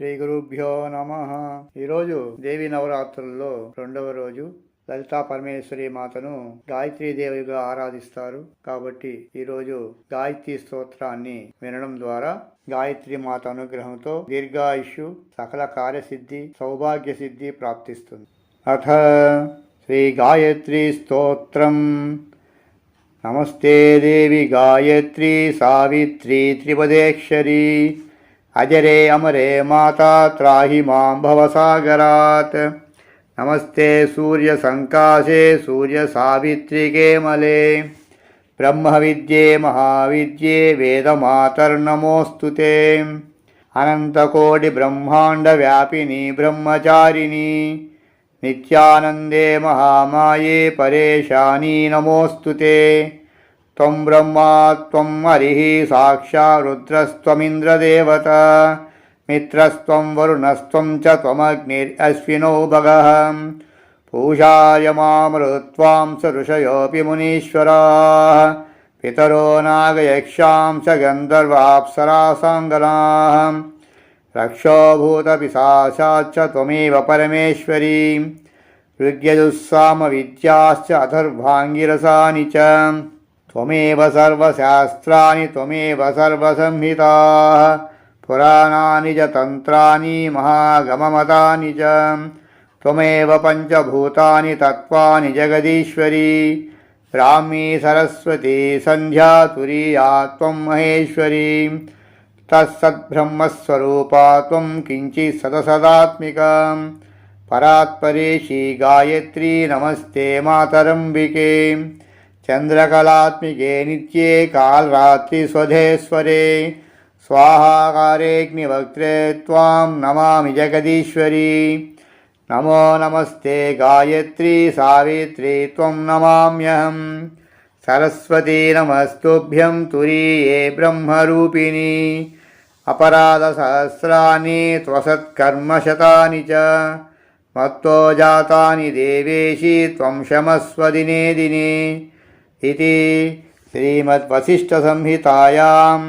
శ్రీ గురుభ్యో నమ. ఈరోజు దేవి నవరాత్రుల్లో రెండవ రోజు లలితా పరమేశ్వరి మాతను గాయత్రీ దేవిగా ఆరాధిస్తారు. కాబట్టి ఈరోజు గాయత్రి స్తోత్రాన్ని వినడం ద్వారా గాయత్రి మాత అనుగ్రహంతో దీర్ఘాయుషు సకల కార్యసిద్ధి సౌభాగ్య సిద్ధి ప్రాప్తిస్తుంది. అథ శ్రీ గాయత్రి స్తోత్రం. నమస్తే దేవి గాయత్రి సావిత్రి త్రిపదేశ్వరి. అజరే అమరే మాతా త్రాహి మాం భవసాగరాత్ నమస్తే సూర్య సంకాశే సూర్య సావిత్రికే మలే బ్రహ్మ విద్యే మహావిద్యే వేదమాతర్నమోస్తు అనంతకోటి బ్రహ్మాండ వ్యాపిని బ్రహ్మచారిణి నిత్యానందే మహామాయే పరేశానీ నమోస్తు ते त्वं ब्रह्मा त्वं हरिः साक्षा रुद्रस्त्वमिन्द्रदेवत मित्रस्त्वं वरुणस्त्वं च त्वमग्निरश्विनौ भगः पूषाय मामरुत्वां स ऋषयोऽपि मुनीश्वराः पितरो नागयक्षां च गन्धर्वाप्सरासाङ्गनाः रक्षो भूतपिशाचाच्च त्वमेव परमेश्वरी ऋग्यजुस्सामविद्याश्च अथर्वाङ्गिरसानि च त्वमेव सर्वशास्त्राणि त्वमेव सर्वसंहिताः पुराणानि च तन्त्राणि महागममतानि च त्वमेव पञ्चभूतानि तत्त्वानि जगदीश्वरी ब्राह्मी सरस्वती सन्ध्या तुरीया त्वं महेश्वरी तत्सद्ब्रह्मस्वरूपा त्वं किञ्चित् सदसदात्मिका परात्परेशी गायत्री नमस्ते मातरम्बिके చంద్రకళాత్మికే నిత్యే కాల్రాత్రి స్వధేశ్వరే స్వాహాకారేగ్నివక్త్రే త్వాం నమామి జగదీశ్వరీ నమో నమస్తే గాయత్రీ సావిత్రీ త్వం నమామ్యహం సరస్వతీ నమస్తుభ్యం తురీయే బ్రహ్మరూపిణి అపరాధసహస్రాన్ని త్వసత్కర్మశతాని చ మత్తో జాతాని దేవేశి త్వం శమస్వదినే దినే ఇది శ్రీమద్వశిష్ఠసంహితాయాం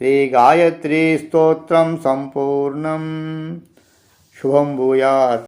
శ్రీగాయత్రీస్తోత్రం సంపూర్ణం శుభం భూయాత్